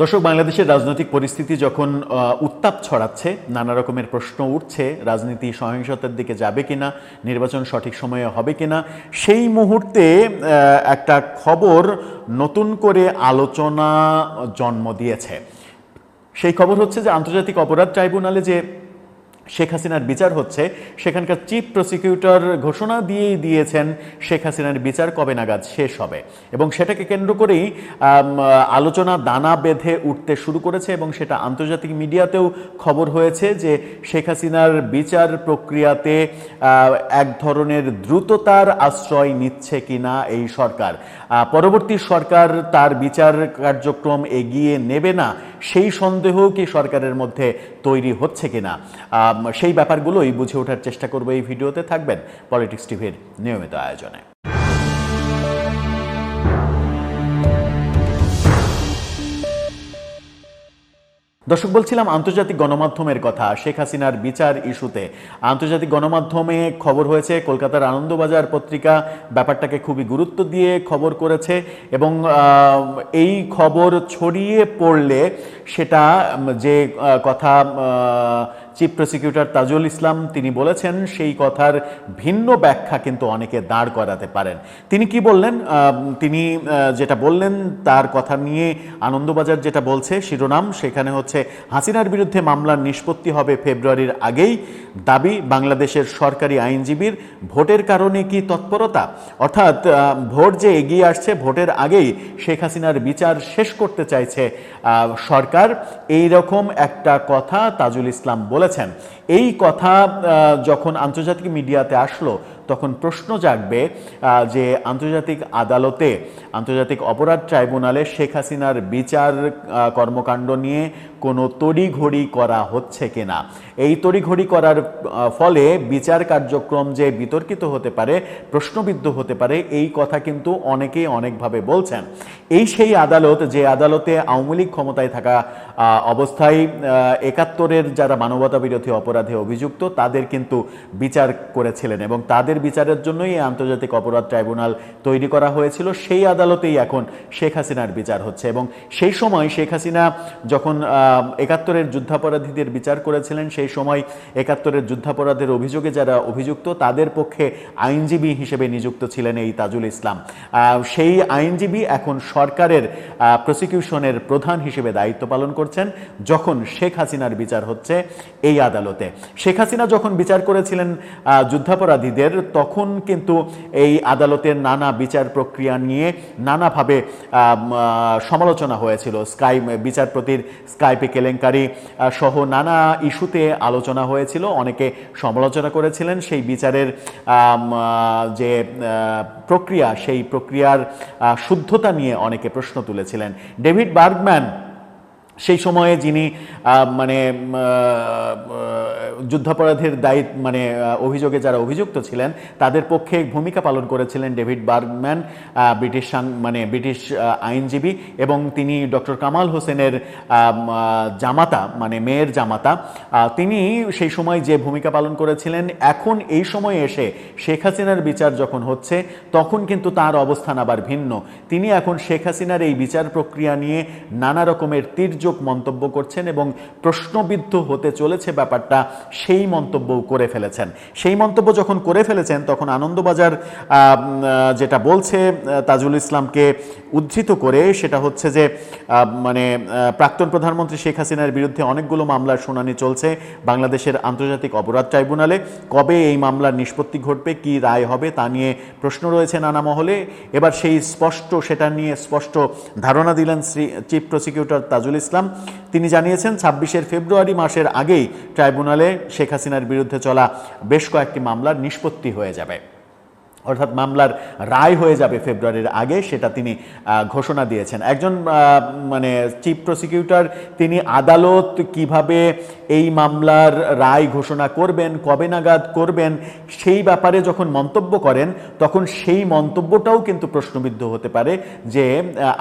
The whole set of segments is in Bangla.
দর্শক, বাংলাদেশের রাজনৈতিক পরিস্থিতি যখন উত্তাপ ছড়াচ্ছে, নানা রকমের প্রশ্ন উঠছে, রাজনীতি সহিংসতার দিকে যাবে কিনা, নির্বাচন সঠিক সময়ে হবে কিনা, সেই মুহূর্তে একটা খবর নতুন করে আলোচনা জন্ম দিয়েছে। সেই খবর হচ্ছে যে, আন্তর্জাতিক অপরাধ ট্রাইব্যুনালে যে শেখ হাসিনার বিচার হচ্ছে, সেখানকার চিফ প্রসিকিউটর ঘোষণা দিয়েই দিয়েছেন শেখ হাসিনার বিচার কবে নাগাদ শেষ হবে। এবং সেটাকে কেন্দ্র করেই আলোচনা দানা বেঁধে উঠতে শুরু করেছে এবং সেটা আন্তর্জাতিক মিডিয়াতেও খবর হয়েছে যে শেখ হাসিনার বিচার প্রক্রিয়াতে এক ধরনের দ্রুততার আশ্রয় নিচ্ছে কিনা এই সরকার। পরবর্তী সরকার তার বিচার কার্যক্রম এগিয়ে নেবে না সেই সন্দেহ কি সরকারের মধ্যে তৈরি হচ্ছে কিনা? সেই ব্যাপারগুলোই বুঝে ওঠার চেষ্টা করব এই ভিডিওতে। থাকবেন পলিটিক্স টিভির নিয়মিত আয়োজনে। দর্শক, বলছিলাম আন্তর্জাতিক গণমাধ্যমের কথা। শেখ হাসিনার বিচার ইস্যুতে। আন্তর্জাতিক গণমাধ্যমে খবর হয়েছে, কলকাতার আনন্দবাজার পত্রিকা ব্যাপারটাকে খুবই গুরুত্ব দিয়ে খবর করেছে এবং এই খবর ছড়িয়ে পড়লে সেটা যে কথা চিফ প্রসিকিউটর তাজুল ইসলাম তিনি বলেছেন, সেই কথার ভিন্ন ব্যাখ্যা কিন্তু অনেকে দাঁড় করাতে পারেন। তিনি কি বললেন? তিনি যেটা বললেন, তার কথা নিয়ে আনন্দবাজার যেটা বলছে, শিরোনাম, সেখানে হচ্ছে, হাসিনার বিরুদ্ধে মামলার নিষ্পত্তি হবে ফেব্রুয়ারির আগেই। দাবি, বাংলাদেশের সরকারি আইনজীবীর ভোটের কারণে কি তৎপরতা? অর্থাৎ ভোট যে এগিয়ে আসছে, ভোটের আগেই শেখ হাসিনার বিচার শেষ করতে চাইছে সরকার। এই রকম একটা কথা তাজুল ইসলাম বলেছেন। এই কথা যখন আন্তর্জাতিক মিডিয়াতে আসলো তখন প্রশ্ন জাগবে যে আন্তর্জাতিক আদালতে, আন্তর্জাতিক অপরাধ ট্রাইব্যুনালে শেখ হাসিনার বিচার কর্মকাণ্ড নিয়ে কোনো তড়িঘড়ি করা হচ্ছে কিনা? এই তড়িঘড়ি করার ফলে বিচার কার্যক্রম যে বিতর্কিত হতে পারে, প্রশ্নবিদ্ধ হতে পারে, এই কথা কিন্তু অনেকেই অনেকভাবে বলছেন। এই সেই আদালত, যে আদালতে আওয়ামী লীগ ক্ষমতায় থাকা অবস্থায় একাত্তরের যারা মানবতা বিরোধী অপরাধে অভিযুক্ত, তাদের কিন্তু বিচার করেছিলেন এবং তাদের বিচারের জন্যই এই আন্তর্জাতিক অপরাধ ট্রাইব্যুনাল তৈরি করা হয়েছিল, সেই আদালতেই এখন শেখ হাসিনার বিচার হচ্ছে। এবং সেই সময় শেখ হাসিনা যখন একাত্তরের যুদ্ধাপরাধীদের বিচার করেছিলেন, সেই সময় একাত্তরের যুদ্ধাপরাধের অভিযোগে যারা অভিযুক্ত, তাদের পক্ষে আইনজীবী হিসেবে নিযুক্ত ছিলেন এই তাজুল ইসলাম। সেই আইনজীবী এখন সরকারের প্রসিকিউশনের প্রধান হিসেবে দায়িত্ব পালন করছেন, যখন শেখ হাসিনার বিচার হচ্ছে এই আদালতে। শেখ হাসিনা যখন বিচার করেছিলেন যুদ্ধাপরাধীদের তখন কিন্তু এই আদালতের নানা বিচার প্রক্রিয়া নিয়ে নানাভাবে সমালোচনা হয়েছিল। স্কাই, বিচারপতির স্কাইপে কেলেঙ্কারি সহ নানা ইস্যুতে আলোচনা হয়েছিল। অনেকে সমালোচনা করেছিলেন। সেই বিচারের যে প্রক্রিয়া, সেই প্রক্রিয়ার শুদ্ধতা নিয়ে অনেকে প্রশ্ন তুলেছিলেন। ডেভিড বার্গম্যান সেই সময়ে যিনি মানে যুদ্ধাপরাধের দায়িত্ব মানে অভিযোগে যারা অভিযুক্ত ছিলেন, তাদের পক্ষে ভূমিকা পালন করেছিলেন ডেভিড বার্গম্যান ব্রিটিশ মানে ব্রিটিশ আইনজীবী এবং তিনি ডক্টর কামাল হোসেনের জামাতা মানে মেয়ের জামাতা। তিনি সেই সময় যে ভূমিকা পালন করেছিলেন, এখন এই সময়ে এসে শেখ হাসিনার বিচার যখন হচ্ছে, তখন কিন্তু তার অবস্থান আবার ভিন্ন। তিনি এখন শেখ হাসিনার এই বিচার প্রক্রিয়া নিয়ে নানা রকমের তীর্যক মন্তব্য করছেন এবং প্রশ্নবিদ্ধ হতে চলেছে ব্যাপারটা, সেই মন্তব্যও করে ফেলেছেন। সেই মন্তব্য যখন করে ফেলেছেন, তখন আনন্দবাজার যেটা বলছে তাজুল ইসলামকে উদ্ধৃত করে, সেটা হচ্ছে যে মানে প্রাক্তন প্রধানমন্ত্রী শেখ হাসিনার বিরুদ্ধে অনেকগুলো মামলার শুনানি চলছে বাংলাদেশের আন্তর্জাতিক অপরাধ ট্রাইব্যুনালে। কবে এই মামলার নিষ্পত্তি ঘটবে, কি রায় হবে, তা নিয়ে প্রশ্ন রয়েছে নানা মহলে। এবার সেই স্পষ্ট, সেটা নিয়ে স্পষ্ট ধারণা দিলেন শ্রী, চিফ প্রসিকিউটর তাজুল ইসলাম। তিনি জানিয়েছেন, ছাব্বিশের ফেব্রুয়ারি মাসের আগেই ট্রাইব্যুনালে শেখ হাসিনার বিরুদ্ধে চলা বেশ কয়েকটি মামলার নিষ্পত্তি হয়ে যাবে। অর্থাৎ মামলার রায় হয়ে যাবে ফেব্রুয়ারির আগে, সেটা তিনি ঘোষণা দিয়েছেন। একজন মানে চিফ প্রসিকিউটর, তিনি আদালত কীভাবে এই মামলার রায় ঘোষণা করবেন, কবে নাগাদ করবেন, সেই ব্যাপারে যখন মন্তব্য করেন, তখন সেই মন্তব্যটাও কিন্তু প্রশ্নবিদ্ধ হতে পারে যে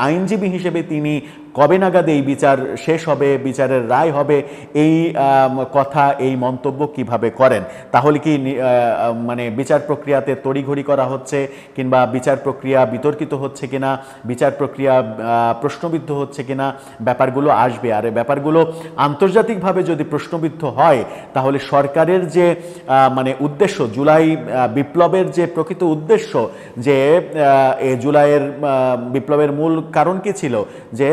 আইনজীবী হিসেবে তিনি কবে নাগাদ এই বিচার শেষ হবে, বিচারের রায় হবে, এই কথা, এই মন্তব্য কীভাবে করেন। তাহলে কি মানে বিচার প্রক্রিয়াতে তড়িঘড়ি করা হচ্ছে কিংবা বিচার প্রক্রিয়া বিতর্কিত হচ্ছে কিনা, বিচার প্রক্রিয়া প্রশ্নবিদ্ধ হচ্ছে কিনা, ব্যাপারগুলো আসবে। আর ব্যাপারগুলো আন্তর্জাতিকভাবে যদি প্রশ্নবিদ্ধ হয়, তাহলে সরকারের যে মানে উদ্দেশ্য, জুলাই বিপ্লবের যে প্রকৃত উদ্দেশ্য, যে জুলাইয়ের বিপ্লবের মূল কারণ কি ছিল? যে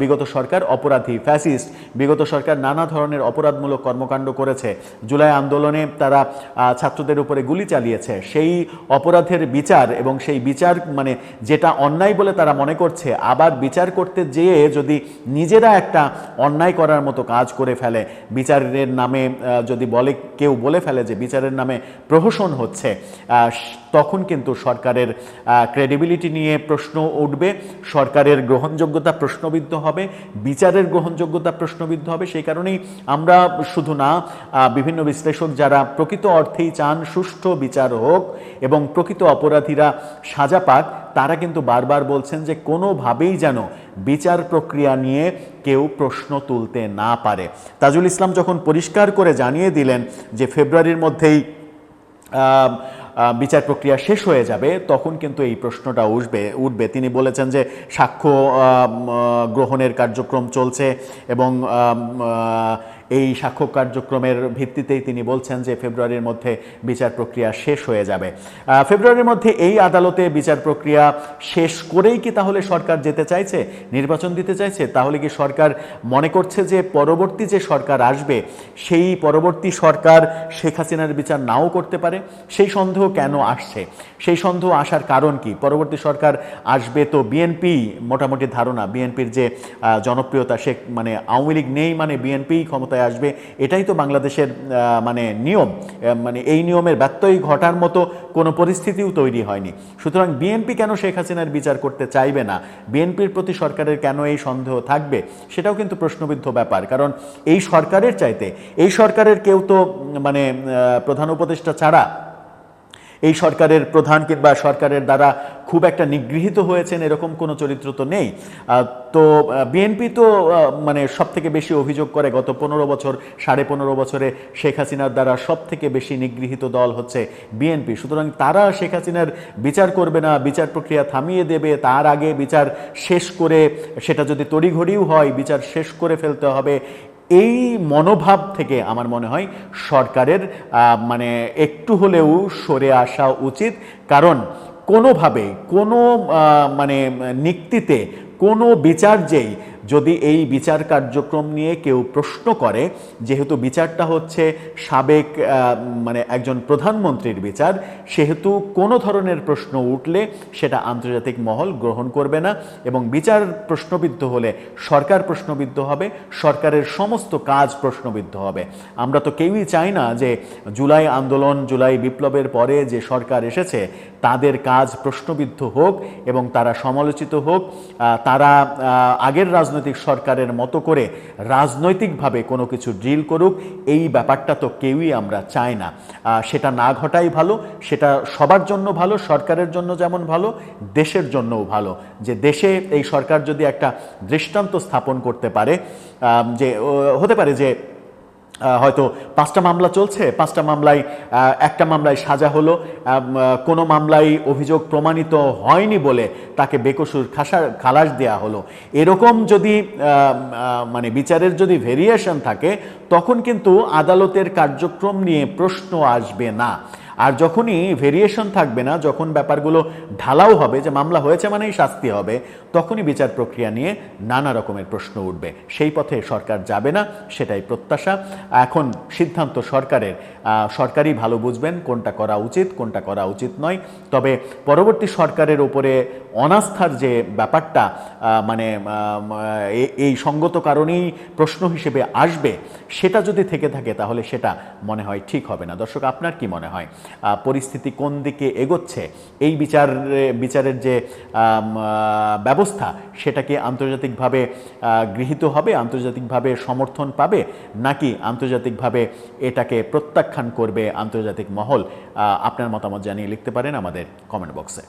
বিগত সরকার অপরাধী, ফ্যাসিস্ট, বিগত সরকার নানা ধরনের অপরাধমূলক কর্মকাণ্ড করেছে। জুলাই আন্দোলনে তারা ছাত্রদের উপরে গুলি চালিয়েছে। সেই অপরাধের বিচার এবং সেই বিচার মানে যেটা অন্যায় বলে তারা মনে করছে, আবার বিচার করতে যেয়ে যদি নিজেরা একটা অন্যায় করার মতো কাজ করে ফেলে, বিচারের নামে যদি বলে, কেউ বলে ফেলে যে বিচারের নামে প্রহসন হচ্ছে তখন কিন্তু সরকারের ক্রেডিবিলিটি নিয়ে প্রশ্ন উঠবে, সরকারের গ্রহণযোগ্যতা প্রশ্নবিদ্ধ হবে, বিচারের গ্রহণযোগ্যতা প্রশ্নবিদ্ধ হবে। সেই কারণেই আমরা শুধু না বিভিন্ন বিশ্লেষক যারা প্রকৃত অর্থেই চান সুষ্ঠু বিচার হোক এবং প্রকৃত অপরাধীরা সাজা পাক, তারা কিন্তু বারবার বলছেন যে কোনোভাবেই যেন বিচার প্রক্রিয়া নিয়ে কেউ প্রশ্ন তুলতে না পারে। তাজুল ইসলাম যখন পরিষ্কার করে জানিয়ে দিলেন যে ফেব্রুয়ারির মধ্যেই বিচার প্রক্রিয়া শেষ হয়ে যাবে, তখন কিন্তু এই প্রশ্নটা উঠবে উঠবে। তিনি বলেছেন যে সাক্ষ্য গ্রহণের কার্যক্রম চলছে এবং এই সাক্ষ্য কার্যক্রমের ভিত্তিতেই তিনি বলছেন যে ফেব্রুয়ারির মধ্যে বিচার প্রক্রিয়া শেষ হয়ে যাবে। ফেব্রুয়ারির মধ্যে এই আদালতে বিচার প্রক্রিয়া শেষ করেই কি তাহলে সরকার যেতে চাইছে? নির্বাচন দিতে চাইছে? তাহলে কি সরকার মনে করছে যে পরবর্তী যে সরকার আসবে, সেই পরবর্তী সরকার শেখ হাসিনার বিচার নাও করতে পারে? সেই সন্দেহ কেন আসছে? সেই সন্দেহ আসার কারণ কি? পরবর্তী সরকার আসবে তো বিএনপি, মোটামুটি ধারণা। বিএনপির যে জনপ্রিয়তা সে মানে আওয়ামী লীগ নেই মানে বিএনপি ক্ষমতায় আসবে, এটাই তো বাংলাদেশের মানে নিয়ম। মানে এই নিয়মের ব্যত্যয় ঘটার মতো কোনো পরিস্থিতিও তৈরি হয়নি। সুতরাং বিএনপি কেন শেখ হাসিনার বিচার করতে চাইবে না? বিএনপির প্রতি সরকারের কেন এই সন্দেহ থাকবে? সেটাও কিন্তু প্রশ্নবিদ্ধ ব্যাপার। কারণ এই সরকারের চাইতে, এই সরকারের কেউ তো মানে প্রধান উপদেষ্টা ছাড়া এই সরকারের প্রধান কিংবা সরকারের দ্বারা খুব একটা নিগৃহীত হয়েছেন এরকম কোনো চরিত্র তো নেই। তো বিএনপি তো মানে সব থেকে বেশি অভিযোগ করে গত পনেরো বছর, সাড়ে পনেরো বছরে শেখ হাসিনার দ্বারা সব থেকে বেশি নিগৃহীত দল হচ্ছে বিএনপি। সুতরাং তারা শেখ হাসিনার বিচার করবে না, বিচার প্রক্রিয়া থামিয়ে দেবে, তার আগে বিচার শেষ করে, সেটা যদি তড়িঘড়িও হয়, বিচার শেষ করে ফেলতে হবে এই মনোভাব থেকে আমার মনে হয় সরকারের মানে একটু হলেও সরে আসা উচিত। কারণ কোনোভাবে, কোনো মানে নিক্তিতে, কোনো বিচার যেই যদি এই বিচার কার্যক্রম নিয়ে কেউ প্রশ্ন করে, যেহেতু বিচারটা হচ্ছে সাবেক মানে একজন প্রধানমন্ত্রীর বিচার, সেহেতু কোনো ধরনের প্রশ্ন উঠলে সেটা আন্তর্জাতিক মহল গ্রহণ করবে না এবং বিচার প্রশ্নবিদ্ধ হলে সরকার প্রশ্নবিদ্ধ হবে, সরকারের সমস্ত কাজ প্রশ্নবিদ্ধ হবে। আমরা তো কেউই চাই না যে জুলাই আন্দোলন, জুলাই বিপ্লবের পরে যে সরকার এসেছে, তাদের কাজ প্রশ্নবিদ্ধ হোক এবং তারা সমালোচিত হোক। তারা আগের আগের রাজনৈতিক সরকারের মতো করে রাজনৈতিকভাবে কোনো কিছু ড্রিল করুক, এই ব্যাপারটা তো কেউই আমরা চাই না। সেটা না ঘটাই ভালো, সেটা সবার জন্য ভালো, সরকারের জন্য যেমন ভালো, দেশের জন্যও ভালো। যে দেশে এই সরকার যদি একটা দৃষ্টান্ত স্থাপন করতে পারে যে হতে পারে যে হয়তো পাঁচটা মামলা চলছে, পাঁচটা মামলায় একটা মামলায় সাজা হলো কোনো মামলায় অভিযোগ প্রমাণিত হয়নি বলে তাকে বেকসুর খাসা, খালাস দেয়া হলো। এরকম যদি মানে বিচারের যদি ভেরিয়েশন থাকে, তখন কিন্তু আদালতের কার্যক্রম নিয়ে প্রশ্ন আসবে না। আর যখনই ভেরিয়েশন থাকবে না, যখন ব্যাপারগুলো ঢালাও হবে, যে মামলা হয়েছে মানেই শাস্তি হবে, তখনই বিচার প্রক্রিয়া নিয়ে নানা রকমের প্রশ্ন উঠবে। সেই পথে সরকার যাবে না, সেটাই প্রত্যাশা। এখন সিদ্ধান্ত সরকারের। সরকারই ভালো বুঝবেন কোনটা করা উচিত, কোনটা করা উচিত নয়। তবে পরবর্তী সরকারের ওপরে অনাস্থার যে ব্যাপারটা মানে এই সঙ্গত কারণেই প্রশ্ন হিসেবে আসবে, সেটা যদি থেকে থাকে তাহলে সেটা মনে হয় ঠিক হবে না। দর্শক, আপনার কি মনে হয়? পরিস্থিতি কোন দিকে এগোচ্ছে, এই বিচার বিচারের যে ব্যবস্থা, সেটাকে আন্তর্জাতিকভাবে গৃহীত হবে, আন্তর্জাতিকভাবে সমর্থন পাবে, নাকি আন্তর্জাতিকভাবে এটাকে প্রত্যাখ্যান করবে আন্তর্জাতিক মহল? আপনার মতামত জানিয়ে লিখতে পারেন আমাদের কমেন্ট বক্সে